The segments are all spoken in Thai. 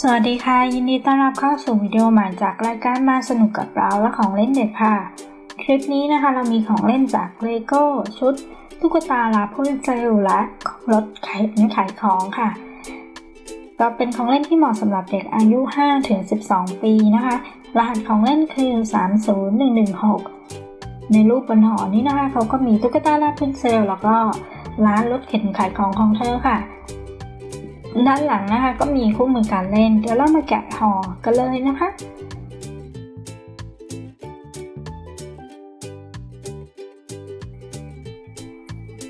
สวัสดีค่ะ ยินดีต้อนรับเข้าสู่วิดีโอใหม่จากรายการมาสนุกกับเราและของเล่นเด็กค่ะ คลิปนี้นะคะเรามีของเล่นจากเลโก้ชุด ตุ๊กตาลาพุนเซลและรถไขขายของค่ะ ก็เป็นของเล่นที่เหมาะสำหรับเด็กอายุ 5-12 ปีนะคะ รหัสของเล่นคือ 30116 ในรูปบนหอนี้นะคะเขาก็มีตุ๊กตาลาพุนเซลแล้วก็ร้านรถเข็นขายของของเธอค่ะ ด้านหลังนะคะก็มีคู่มือการเล่น เดี๋ยวเรามาแกะห่อกันเลยนะคะ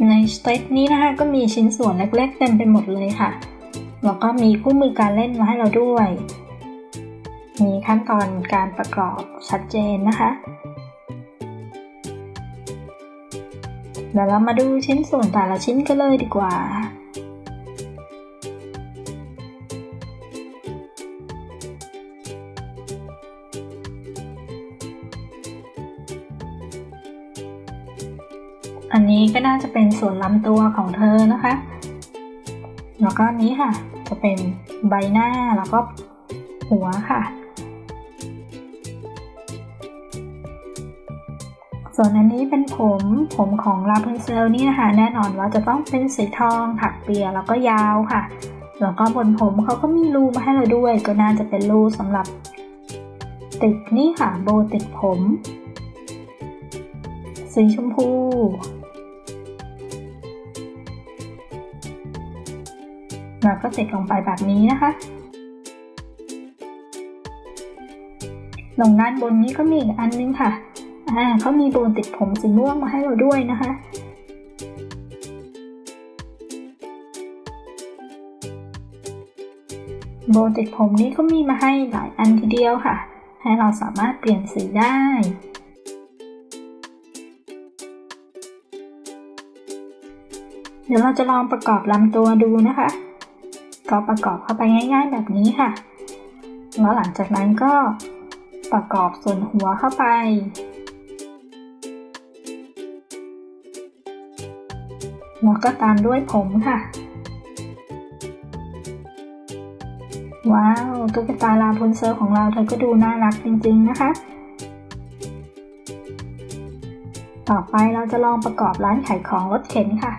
ในสเตตนี้นะคะก็มีชิ้นส่วนเล็กๆ เต็มไปหมดเลยค่ะ แล้วก็มีคู่มือการเล่นมาให้เราด้วย มีขั้นตอนการประกอบชัดเจนนะคะ เดี๋ยวเรามาดูชิ้นส่วนแต่ละชิ้นกันเลยดีกว่า อันนี้ก็น่าจะเป็นส่วนลำตัวของเธอนะคะ แล้วก็นนี้ค่ะ จะเป็นใบหน้าแล้วก็หัวค่ะ ส่วนอันนี้เป็นผมผมของลาพันเซลนี่นะคะแน่นอนว่าจะต้องเป็นสีทองถักเปียแล้วก็ยาวค่ะ แล้วก็บนผมเขาก็มีรูมาให้เราด้วย ก็น่าจะเป็นรูสำหรับ ติดนี่ค่ะโบติดผมสีชมพู แล้วก็ติดลงไปแบบนี้นะคะ ลงด้านบนนี้ก็มีอีกอันนึงค่ะ อ่าเขามีโบนติดผมสีม่วงมาให้เราด้วยนะคะโบนติดผมนี้ก็มีมาให้หลายอันทีเดียวค่ะ ให้เราสามารถเปลี่ยนสีได้ เดี๋ยวเราจะลองประกอบลำตัวดูนะคะ ก็ประกอบเข้าไปง่าย ๆ แบบนี้ค่ะ แล้วหลังจากนั้นก็ประกอบส่วนหัวเข้าไป แล้วก็ตามด้วยผมค่ะ ว้าวตุ๊กตาลาพุนเซอร์ของเราเธอก็ดูน่ารักจริงๆนะคะ ต่อไปเราจะลองประกอบร้านขายของรถเข็นค่ะ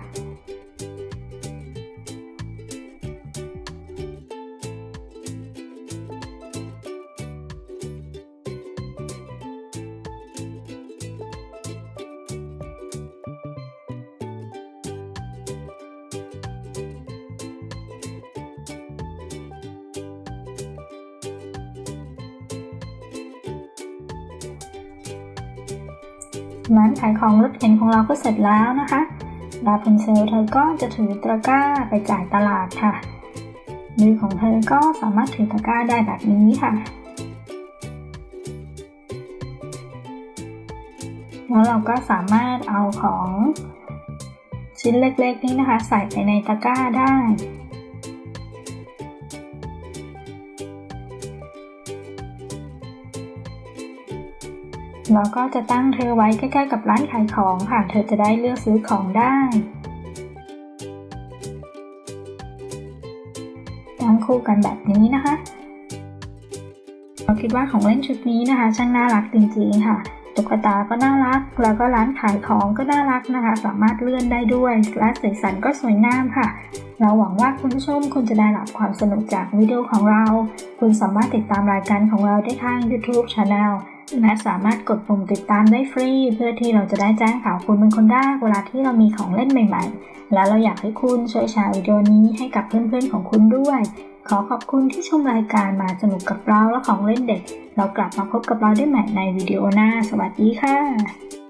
ร้านขายของรถเข็นของเราก็เสร็จแล้วนะคะลาพันเซลเธอก็จะถือตะกร้าไปจ่ายตลาดค่ะ มือของเธอก็สามารถถือตะกร้าได้แบบนี้ค่ะ แล้วเราก็สามารถเอาของชิ้นเล็กๆนี้นะคะ ใส่ไปในตะกร้าได้ เราก็จะตั้งเธอไว้ใกล้ๆกับร้านขายของค่ะ เธอจะได้เลือกซื้อของได้ตั้งคู่กันแบบนี้นะคะ เราคิดว่าของเล่นชุดนี้นะคะ ช่างน่ารักจริงๆค่ะ ตุ๊กตาก็น่ารัก แล้วก็ร้านขายของก็น่ารักนะคะ สามารถเลื่อนได้ด้วย และสีสันก็สวยงามค่ะ เราหวังว่าคุณผู้ชมคุณจะได้รับความสนุกจากวิดีโอของเรา คุณสามารถติดตามรายการของเราได้ทาง YouTube Channel และสามารถกดปุ่มติดตามได้ฟรี เพื่อที่เราจะได้แจ้งข่าวคุณเป็นคนแรกเวลาที่เรามีของเล่นใหม่ๆ และเราอยากให้คุณช่วยแชร์วิดีโอนี้ให้กับเพื่อนๆของคุณด้วย ขอขอบคุณที่ชมรายการมาสนุกกับเราและของเล่นเด็ก เรากลับมาพบกับเราได้ใหม่ในวิดีโอหน้า สวัสดีค่ะ